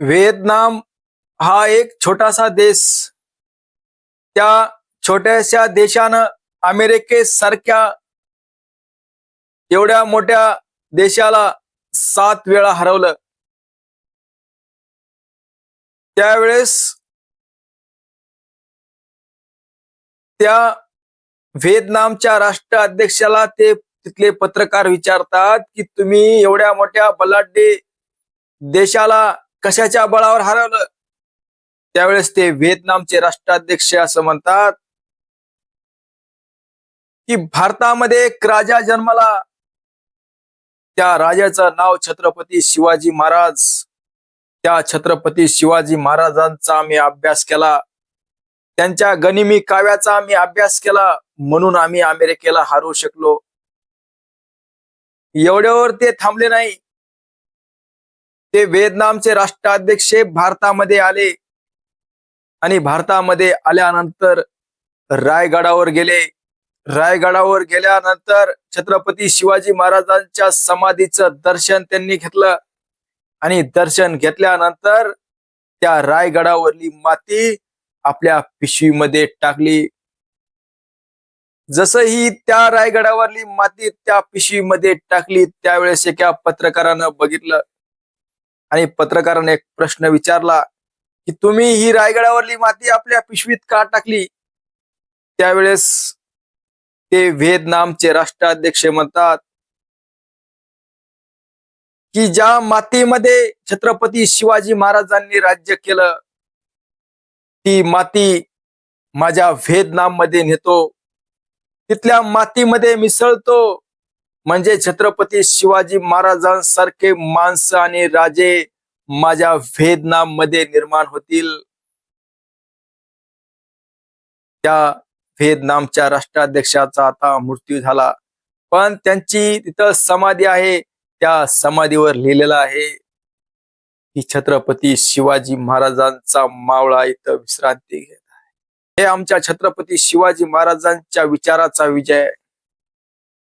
Vietnam हा एक छोटासा देश. त्या छोट्याशा देशानं अमेरिकेसारख्या एवढ्या मोठ्या देशाला सात वेळा हरवलं. त्यावेळेस त्या व्हिएतनामच्या राष्ट्र अध्यक्षाला ते तिथले पत्रकार विचारतात की तुम्ही एवढ्या मोठ्या बलाढ्य देशाला कशाच्या बळावर हरवलं? त्यावेळेस ते व्हिएतनामचे राष्ट्राध्यक्ष असं म्हणतात की भारतामध्ये एक राजा जन्मला. त्या राजाचं नाव छत्रपती शिवाजी महाराज. त्या छत्रपती शिवाजी महाराजांचा आम्ही अभ्यास केला. त्यांच्या गनिमी काव्याचा आम्ही अभ्यास केला. म्हणून आम्ही अमेरिकेला हारू शकलो. एवढ्यावर ते थांबले नाही. ते व्हिएतनामचे राष्ट्राध्यक्ष भारतामध्ये आले. आणि भारतामध्ये आल्यानंतर रायगडावर गेले. रायगडावर गेल्यानंतर छत्रपती शिवाजी महाराजांच्या समाधीचं दर्शन त्यांनी घेतलं. आणि दर्शन घेतल्यानंतर त्या रायगडावरली माती आपल्या पिशवीमध्ये टाकली. जसं ही त्या रायगडावरली माती त्या पिशवीमध्ये टाकली त्यावेळेस एका पत्रकारानं बघितलं. आणि पत्रकाराने एक प्रश्न विचारला की तुम्ही ही रायगडावरली माती आपल्या पिशवीत का टाकली? त्यावेळेस ते व्हिएतनामचे राष्ट्राध्यक्ष म्हणतात की ज्या मातीमध्ये छत्रपती शिवाजी महाराजांनी राज्य केलं ती माती माझ्या व्हिएतनाममध्ये नेतो. तिथल्या मातीमध्ये मिसळतो. म्हणजे छत्रपती शिवाजी महाराजांसारखे माणसं आणि राजे माझ्या वेदनामध्ये मध्ये निर्माण होतील. त्या व्हिएतनामच्या राष्ट्राध्यक्षाचा आता मृत्यू झाला. पण त्यांची तिथं समाधी आहे त्या समाधीवर लिहिलेलं आहे की छत्रपती शिवाजी महाराजांचा मावळा इथं विश्रांती घेत आहे. हे आमच्या छत्रपती शिवाजी महाराजांच्या विचाराचा विजय